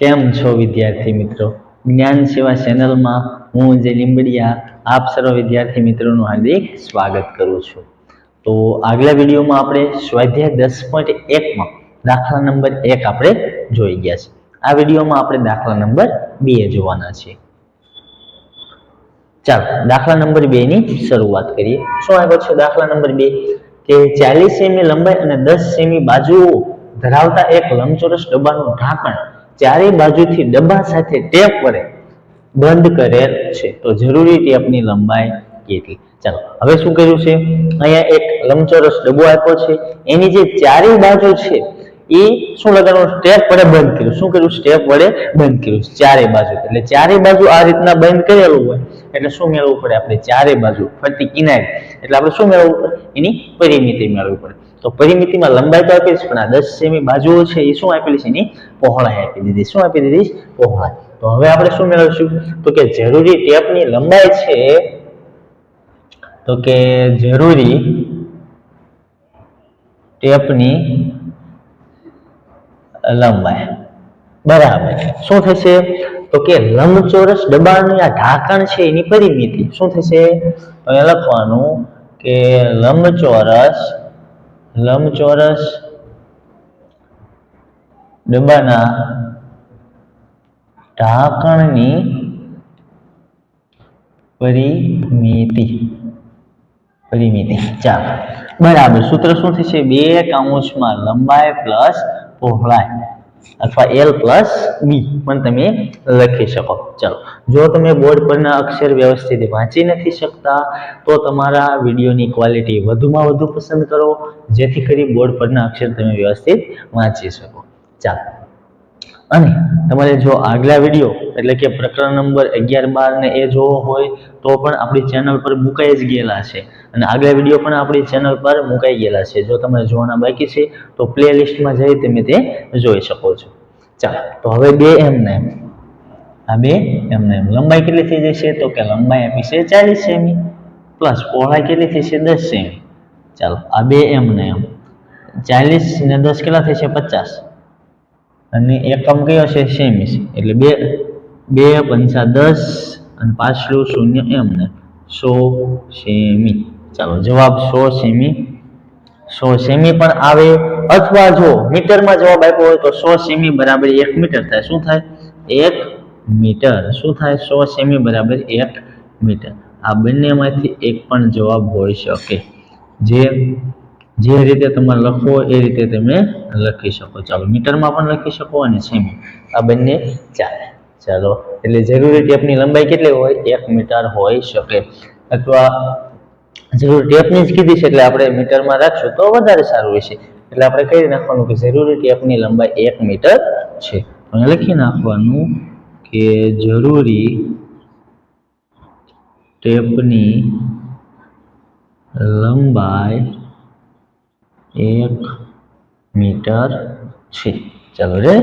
કેમ છો વિદ્યાર્થી મિત્રો? જ્ઞાન સેવા ચેનલમાં હું જે લીંબડિયા, આપ સર્વ વિદ્યાર્થી મિત્રોનું હાર્દિક સ્વાગત કરું છું. તો આગલા વિડીયોમાં આપણે સ્વાધ્યાય દસ પોઈન્ટ એકમાં દાખલા નંબર એક આપણે જોઈ ગયા છે. આ વિડીયોમાં આપણે દાખલા નંબર બે જોવાના છે. ચાલો, દાખલા નંબર બે ની શરૂઆત કરીએ. શું આવ્યો છે દાખલા નંબર બે? કે ચાલીસ સેમી લંબાઈ અને દસ સેમી બાજુઓ ધરાવતા એક લંબચોરસ ડબ્બાનું ઢાંકણ ચારે બાજુથી ડબ્બા સાથે ટેપ વડે બંધ કરેલ છે. તો જરૂરી ટેપની લંબાઈ કેટલી? ચાલો, હવે શું કર્યું છે? અહીંયા એક લંબચોરસ ડબ્બો આપ્યો છે. એની જે ચારે બાજુ છે, એ શું લગાડવાનું? સ્ટેપ વડે બંધ કર્યું. શું કર્યું? સ્ટેપ વડે બંધ કર્યું. ચારે બાજુ. એટલે ચારે બાજુ આ રીતના બંધ કરેલું હોય, એટલે શું મેળવવું પડે? આપણે ચારે બાજુ ફરતી કિનારી. એટલે આપણે શું મેળવવું પડે? એની પરિમિતિ મેળવવી પડે. તો પરિમિતિમાં લંબાઈ તો આપી પણ આ દસ સેમી બાજુઓ છે, એ શું આપેલી છે એની પહોળાઈ આપી દીધી. શું આપી દીધી? પહોળાઈ. તો હવે આપણે શું મેળવશું? તો કે જરૂરી ટેપની લંબાઈ છે, તો કે જરૂરી ટેપની લંબાઈ. બરાબર. શું થશે? તો કે લંબચોરસ દબાણની આ ઢાંકણ છે એની પરિમિતિ. શું થશે? અહીંયા લખવાનું કે લંબચોરસ લંબચોરસ ડબ્બાના ઢાંકણની પરિમિતિ. પરિમિતિ. ચાલો. બરાબર. સૂત્ર શું થશે? બે કાઉન્સમાં લંબાઈ પ્લસ પહોળાઈ. અથવા એલ પ્લસ બી પણ તમે લખી શકો. ચાલો, જો તમે બોર્ડ પરના અક્ષર વ્યવસ્થિત વાંચી નથી શકતા, તો તમારા વિડીયોની ક્વોલિટી વધુમાં વધુ પસંદ કરો, જેથી કરી બોર્ડ પરના અક્ષર તમે વ્યવસ્થિત વાંચી શકો. ચાલો. અને તમારે જો આગલા વીડિયો એટલે કે પ્રકરણ નંબર અગિયાર બાર ને એ જોવો હોય તો પણ આપણી ચેનલ પર મુકાઈ જ ગયેલા છે. અને આગલા વીડિયો પણ આપણી ચેનલ પર મુકાઈ ગયેલા છે. જો તમારે જોવાના બાકી છે તો પ્લે લિસ્ટમાં જઈ તમે તે જોઈ શકો છો. ચાલો, તો હવે બે એમ ને એમ આ બે એમ ને એમ લંબાઈ કેટલી થઈ જશે? તો કે લંબાઈ આપી છે ચાલીસ સેમી. પ્લસ પહોળાઈ કેટલી થઈ છે દસ સેમી. ચાલો, આ બે એમ ને એમ ચાલીસ ને દસ કેટલા થશે? પચાસ. અને એકમ કયો છે? સેમી એટલે બે બે પંચા દસ અને પાછલું શૂન્ય એમ ને. સો સેમી. ચાલો, જવાબ સો સેમી. સો સેમી પણ આવે અથવા જો મીટરમાં જવાબ આપ્યો હોય તો સો સેમી બરાબર એક મીટર થાય. શું થાય? એક મીટર. શું થાય? સો સેમી બરાબર એક મીટર. આ બંનેમાંથી એક પણ જવાબ હોઈ શકે. જે જે રીતે તમે લખવો એ રીતે તમે લખી શકો. ચાલો, મીટરમાં પણ લખી શકો અને સેમી. આ બંને ચાલે. ચાલો, એટલે જરૂરી ટેપની લંબાઈ કેટલી હોય? એક મીટર હોઈ શકે. અથવા જરૂર ટેપની જ કીધી છે, એટલે આપણે મીટરમાં રાખશું તો વધારે સારું રહેશે. એટલે આપણે કહી નાખવાનું કે જરૂરી ટેપની લંબાઈ એક મીટર છે. અને લખી નાખવાનું કે જરૂરી ટેપની લંબાઈ એક મીટર છે. ચાલો રે.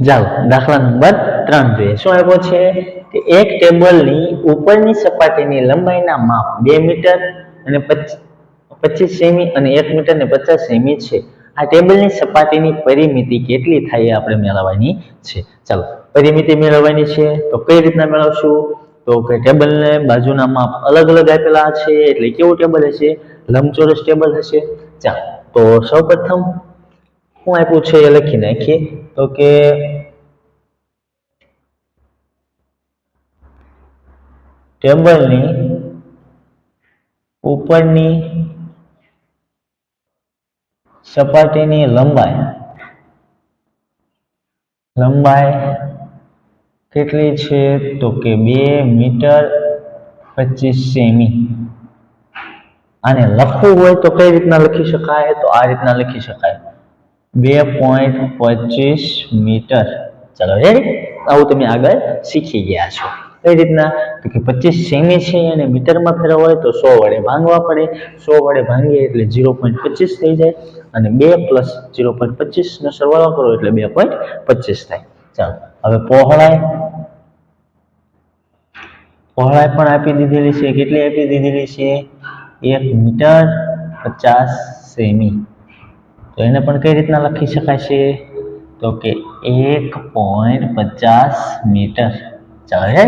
જાઓ, દાખલા નંબર ત્રણ જોઈએ. શું આવ્યો છે? કે એક ટેબલની ઉપરની સપાટીની લંબાઈના માપ બે મીટર અને પચીસ સેમી અને એક મીટર ને પચાસ સેમી છે. આ ટેબલની સપાટીની પરિમિતિ કેટલી થાય આપણે મેળવવાની છે. ચાલો, પરિમિતિ મેળવવાની છે. તો કઈ રીતના મેળવશું? તો કે ટેબલને બાજુના માપ અલગ અલગ આપેલા છે, એટલે કેવું ટેબલ હશે? લંબચોરસ ટેબલ હશે? ચાલો તો સૌપ્રથમ શું આપ્યું છે, એ લખી નાખીએ. તો કે ટેબલની ઉપરની સપાટીની લંબાઈ લંબાઈ કેટલી છે? તો કે બે મીટર પચીસ સેમી. આને લખવું હોય તો કઈ રીતના લખી શકાય? તો આ રીતના લખી શકાય. બે પોઈન્ટ પચીસ મીટર. ચાલો રેડી આવું તમે આગળ શીખી ગયા છો. કઈ રીતના? તો કે પચીસ સેમી છે અને મીટરમાં ફેરવવા હોય તો સો વડે ભાંગવા પડે. સો વડે ભાંગીએ એટલે ઝીરો પોઈન્ટ પચીસ થઈ જાય અને બે પ્લસ ઝીરો પોઈન્ટ પચીસનો સરવાળો કરો એટલે બે પોઈન્ટ પચીસ થાય. ચાલો. હવે પહોળાઈ. પહોળાઈ પણ આપી દીધેલી છે. કેટલી આપી દીધેલી છે? એક મીટર પચાસ સેમી. તો એને પણ કઈ રીતના લખી શકાય છે? તો કે એક પોઈન્ટ પચાસ મીટર. ચાલે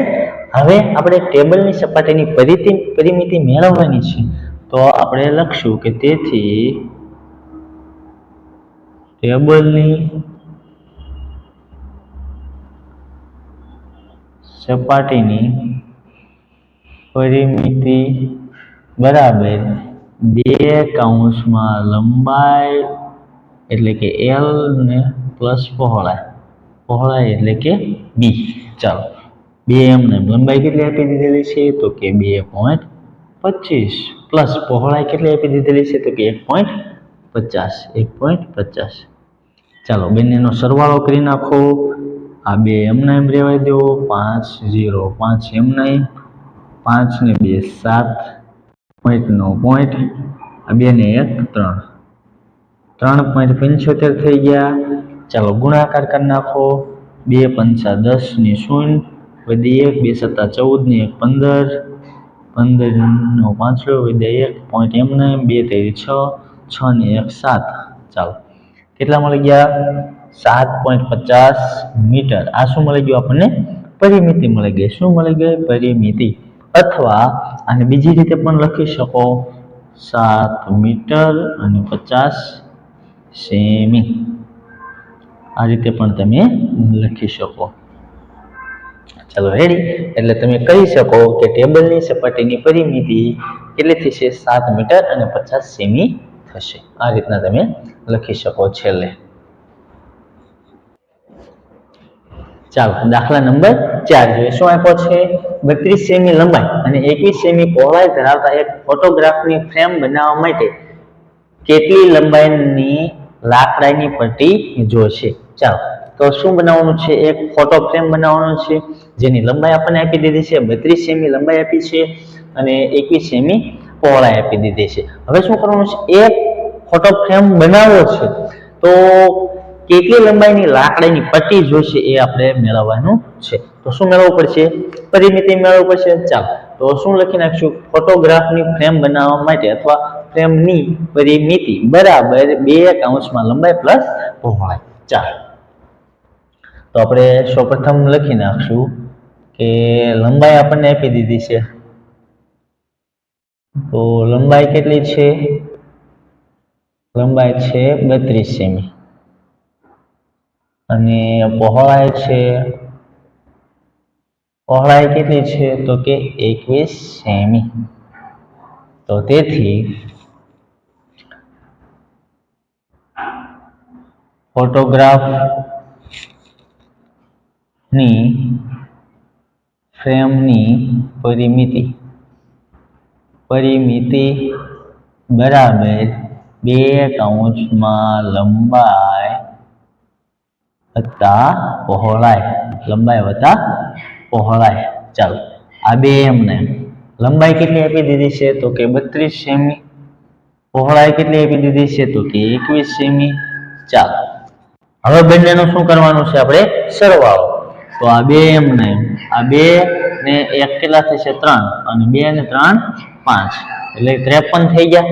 હવે આપણે ટેબલની સપાટીની પરિમિતિ પરિમિતિ મેળવવાની છે. તો આપણે લખશું કે તેથી ટેબલની સપાટીની પરિમિતિ બરાબર બે કાઉન્સમાં લંબાઈ એટલે કે એલ ને પ્લસ પહોળાઈ. પહોળાઈ એટલે કે બી ચાલો. બે એમને લંબાઈ કેટલી આપી દીધેલી છે? તો કે બે પોઈન્ટ પચીસ. પ્લસ પહોળાઈ કેટલી આપી દીધેલી છે? તો કે એક પોઈન્ટ પચાસ. એક પોઈન્ટ પચાસ. ચાલો, બંનેનો સરવાળો કરી નાખો. આ બે એમના એમ રહેવા દો પાંચ ઝીરો. પાંચ એમના એમ પાંચ ને બે, સાત પોઈન્ટનો પોઈન્ટ આ બે ને એક, ત્રણ. ત્રણ પોઈન્ટ પંચોતેર થઈ ગયા. ચાલો ગુણાકાર કરી નાખો. બે પંચા દસ ને શૂન્ય, વધી એક, બે સત્તા ચૌદ ને એક પંદર. પંદર નો પાંચડો વધી એક પોઈન્ટ એમ નહીં બે તેરી છ છ ને એક સાત. ચાલો, કેટલા મળી ગયા? સાત પોઈન્ટ પચાસ મીટર. આ શું મળી ગયું આપણને? પરિમિતિ મળી ગઈ. શું મળી ગઈ? પરિમિતિ. અથવા આને બીજી રીતે પણ લખી શકો. સાત મીટર અને પચાસ સેમી. આ રીતે પણ તમે લખી શકો. ચાલો રેડી એટલે તમે કહી શકો કે ટેબલની સપાટીની પરિમિતિ કેટલી થશે સાત મીટર અને પચાસ સેમી થશે. આ રીતના તમે લખી શકો છેલ્લે. ચાલો, દાખલા નંબર ચાર જોઈએ. શું આપ્યો છે? બત્રીસ સેમી લંબાઈ અને એકવીસ સેમી પહોળાઈ ધરાવતા એક ફોટોગ્રાફની ફ્રેમ બનાવવા માટે કેટલી લંબાઈની લાકડાની પટ્ટી જોશે? ચાલો, તો શું બનાવવાનું છે? એક ફોટો ફ્રેમ બનાવવાનો છે, જેની લંબાઈ આપણને આપી દીધી છે. બત્રીસ સેમી લંબાઈ આપી છે અને એકવીસ સેમી પહોળાઈ આપી દીધી છે. હવે શું કરવાનું છે? એક ફોટો ફ્રેમ બનાવવો છે. તો કેટલી લંબાઈની લાકડાની પટ્ટી જોશે એ આપણે મેળવવાનું છે. તો શું મેળવવું પડશે? પરિમિતિ મેળવવું પડશે. ચાલો. તો શું લખી નાખશું? ફોટોગ્રાફની ફ્રેમ બનાવવા માટે અથવા ફ્રેમની પરિમિતિ બરાબર બે કાઉન્સમાં લંબાઈ પ્લસ પહોળાઈ. ચાલો. તો આપણે સૌપ્રથમ લખી નાખશું કે લંબાઈ આપણને આપી દીધી છે. તો લંબાઈ કેટલી છે? લંબાઈ છે બત્રીસ સેમી. અને પહોળાઈ છે. પહોળાઈ કેટલી છે? તો કે એકવીસ સેમી. તો તેથી ફોટોગ્રાફની ફ્રેમની પરિમિતિ. પરિમિતિ બરાબર બે કૌંસમાં લંબાઈ વત્તા પહોળાઈ. લંબાઈ વત્તા પહોળાઈ. ચાલો, આ બે એમને. લંબાઈ કેટલી આપી દીધી છે? તો કે બત્રીસ સેમી. પહોળાઈ કેટલી આપી દીધી છે? તો કે એકવીસ સેમી. ચાલો, હવે બંનેનું શું કરવાનું છે આપણે? સરવાળો. તો આ બે એમને, આ બે ને એક કેટલા થશે? ત્રણ. અને બે ને ત્રણ, પાંચ. એટલે ત્રેપન થઈ ગયા.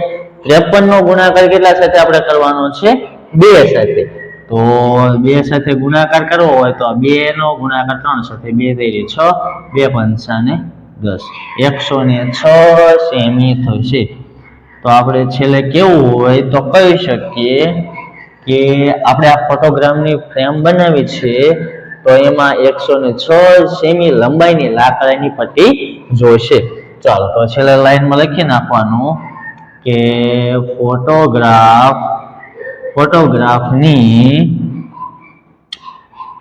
ત્રેપન નો ગુણાકાર કેટલા સાથે આપણે કરવાનો છે? બે સાથે. તો બે સાથે ગુણાકાર કરવો હોય તો બે નો ગુણાકાર ત્રણ સાથે બે થઈ છ, બે પંચા ને દસ. એકસો ને છ સેમી થશે. તો આપણે છેલ્લે કેવું હોય તો કહી શકીએ કે આપણે આ ફોટોગ્રામની ફ્રેમ બનાવી છે, તો એમાં એકસો ને છ સેમી લંબાઈની લાકડાની પટ્ટી જોઈશે ચાલો, તો છેલ્લે લાઈનમાં લખી નાખવાનું કે ફોટોગ્રાફ ફોટોગ્રાફની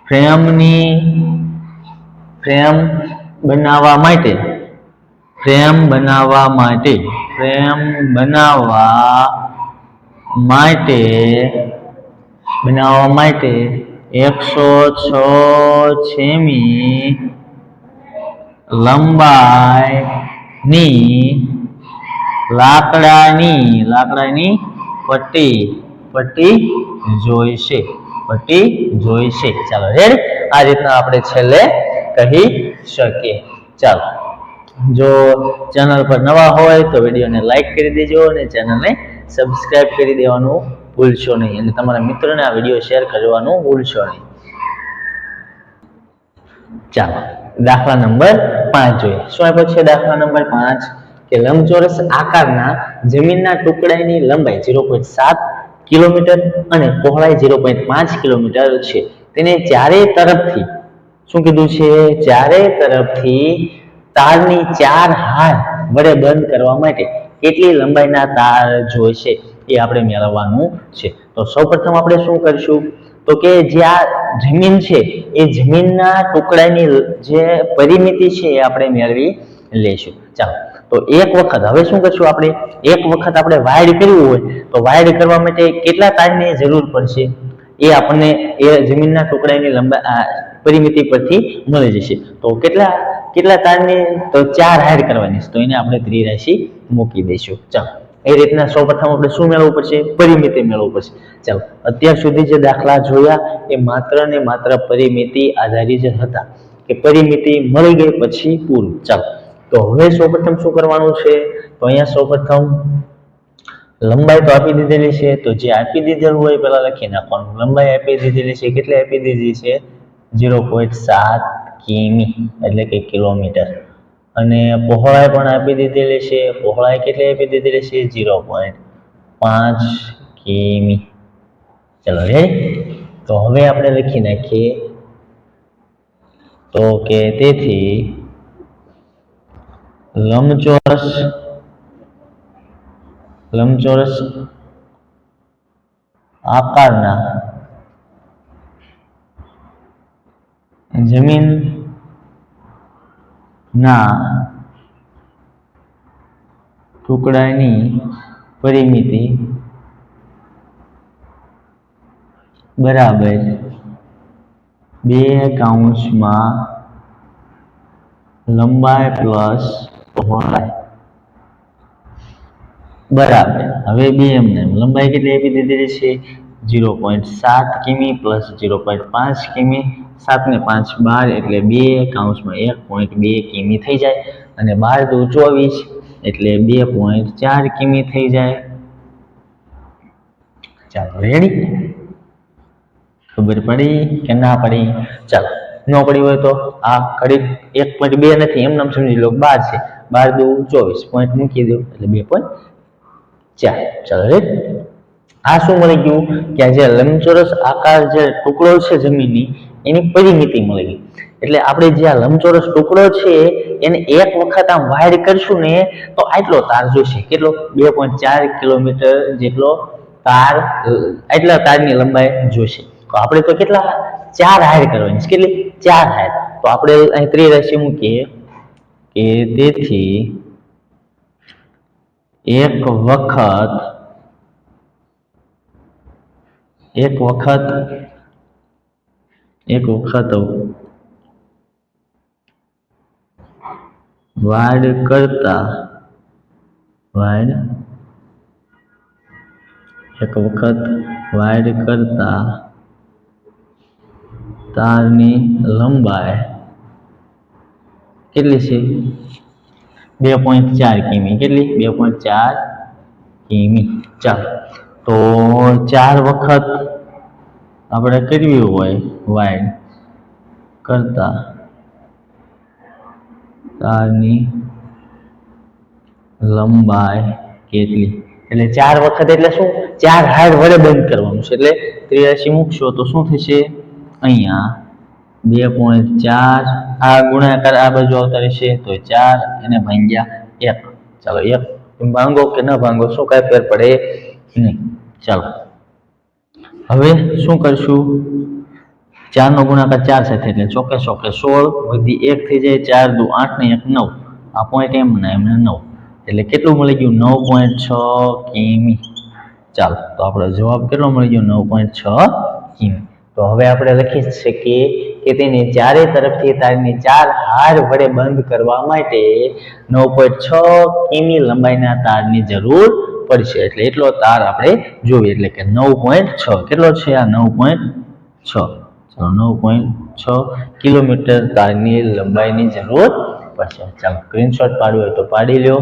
ફ્રેમની ફ્રેમ બનાવવા માટે, ફ્રેમ બનાવવા માટે, ફ્રેમ બનાવવા માટે બનાવવા માટે એકસો છ સેમી લંબાઈની લાકડાની લાકડાની પટ્ટી પટ્ટી જોઈશે. પટ્ટી જોઈશે. ચાલો રેડ આ રીતના આપણે છેલ્લે કહી શકીએ. ચાલો, જો ચેનલ પર નવા હોય તો વિડીયોને લાઈક કરી દેજો અને ચેનલને સબસ્ક્રાઈબ કરી દેવાનું ભૂલશો નહીં. અને તમારા મિત્રોને આ વીડિયો શેર કરવાનું ભૂલશો નહીં. ચાલો, દાખલા નંબર પાંચ જોઈએ. શું આપ્યો છે દાખલા નંબર પાંચ? કે લંબચોરસ આકારના જમીનના ટુકડાની લંબાઈ ઝીરો પોઈન્ટ સાત કિલોમીટર અને પહોળાઈ ઝીરો પોઈન્ટ પાંચ કિલોમીટર છે. તેને ચારે તરફથી શું કીધું છે? ચારે તરફથી તારની ચાર હાર વડે બંધ કરવા માટે કેટલી લંબાઈના તાર જોઈશે એ આપણે મેળવવાનું છે. તો સૌપ્રથમ આપણે શું કરીશું? તો કે જે આ જમીન છે, એ જમીનના ટુકડાની જે પરિમિતિ છે એ આપણે મેળવી લઈશું ચાલો. તો એક વખત, હવે શું કરશું આપણે? એક વખત આપણે વાઇડ કરવું હોય, તો વાઇડ કરવા માટે કેટલા તારની જરૂર પડશે? એ આપણને એ જમીનના ટુકડાની લંબાઈ પરિમિતિ પરથી મળી જશે. તો કેટલા કેટલા તારની, તો ચાર હાઈડ કરવાની છે. તો એને આપણે ત્રિરાશિ મૂકી દઈશું. ચાલો, એ રીતના સૌપ્રથમ આપણે શું મેળવવું પડશે? પરિમિતિ મેળવવું પડશે. ચાલો, અત્યાર સુધી જે દાખલા જોયા, એ માત્ર ને માત્ર પરિમિતિ આધારિત હતા. કે પરિમિતિ મળી ગઈ પછી પૂરું. ચાલો તો હવે સૌપ્રથમ શું કરવાનું છે? તો અહીંયા સૌપ્રથમ લંબાઈ તો આપી દીધેલી છે. તો જે આપી દીધેલું હોય પેલા લખી નાખવાનું. લંબાઈ આપી દીધેલી છે. કેટલી આપી દીધી છે? ઝીરો પોઈન્ટ સાત કિમી, એટલે કે કિલોમીટર. અને પહોળાઈ પણ આપી દીધેલી છે. પહોળાઈ કેટલી આપી દીધેલી છે? ઝીરો પોઈન્ટ પાંચ કિમી. ચલો રે તો હવે આપણે લખી નાખીએ. તો કે તેથી લંબચોરસ લંબચોરસ આકારના જમીન ના ટુકડાની પરિમિતિ બરાબર બે કાઉન્સમાં લંબાઈ પ્લસ પહોળાઈ બરાબર. હવે બે એમને એમ. લંબાઈ કેટલી આપી દીધી છે? ઝીરો પોઈન્ટ સાત કિમી પ્લસ ઝીરો પોઈન્ટ પાંચ કિમી. સાત ને પાંચ બાર એટલે બે કાઉન્સમાં એક પોઈન્ટ બે કિમી થઈ જાય. અને બાર દો ચોવીસ એટલે બે પોઈન્ટ ચાર કિમી થઈ જાય. ચાલો રેડી ખબર પડી કે ના પડી? ચાલો, ન પડી હોય તો આ ઘડી એક પોઈન્ટ બે નથી, એમ નામ સમજી લો બાર છે. બાર દુ ચોવીસ. પોઈન્ટ મૂકી દઉં એટલે બે પોઈન્ટ ચાર. ચાલો આ શું મળી ગયું? કે આ જે લંબચોરસ આકાર જે ટુકડો છે જમીનની, એની પરિમિતિ મળી ગઈ. એટલે આપણે જે આ લંબચોરસ ટુકડો છે, એને એક વખત આમ વાઇડ કરશું ને, તો આટલો તાર જોઈશે કેટલો? બે પોઈન્ટ ચાર કિલોમીટર જેટલો તાર, આટલા તારની લંબાઈ જોઈશે તો આપણે તો કેટલા? ચાર હાયર કરવાની કેટલી? ચાર હાઈડ તો આપણે અહીં ત્રિરાશી મૂકીએ. કે તેથી એક વખત એક વખત એક વખત વાડ કરતા વાડ એક વખત વાડ કરતા તારની લંબાઈ કેટલી છે? બે પોઈન્ટ ચાર કિમી. કેટલી? બે પોઈન્ટ ચાર કિમી. ચાલો. તો ચાર વખત આપણે કરવી હોય વાઇડ કરતા તારની લંબાઈ કેટલી? એટલે ચાર વખત એટલે શું? ચાર હાડ વડે બંધ કરવાનું છે. એટલે ત્રિયાસી મૂકશો તો શું થશે? અહીંયા બે પોઈન્ટ ચાર. આ ગુણાકાર આ બાજુ આવતા રહેશે, તો ચાર એને ભાંગ્યા એક. ચાલો, એક ભાંગો કે ન ભાંગો, શું કાંઈ ફેર પડે નહીં. ચાલો. હવે શું કરશું? ચારનો ગુણાકાર ચાર સાથે એટલે ચોકે ચોકે સોળ વધી એક થઈ જાય ચાર દુ આઠ ને એક નવ. આ પોઈન્ટ એમ ને એમને નવ. એટલે કેટલું મળી ગયું? નવ પોઈન્ટ છ કિમી. ચાલો, તો આપણો જવાબ કેટલો મળી ગયો? નવ પોઈન્ટ છ કિમી. તો હવે આપણે લખી શકીએ કે તેની ચારે તરફથી તારની ચાર હાર વડે બંધ કરવા માટે નવ પોઈન્ટ છ કિમી લંબાઈના તારની જરૂર પડશે. એટલે એટલો તાર આપણે જોઈએ. એટલે કે નવ પોઈન્ટ છ. કેટલો છે આ નવ પોઈન્ટ છ? ચાલો નવ પોઈન્ટ છ કિલોમીટર તારની લંબાઈની જરૂર પડશે. ચાલો સ્ક્રીનશોટ પાડવું હોય તો પાડી લ્યો.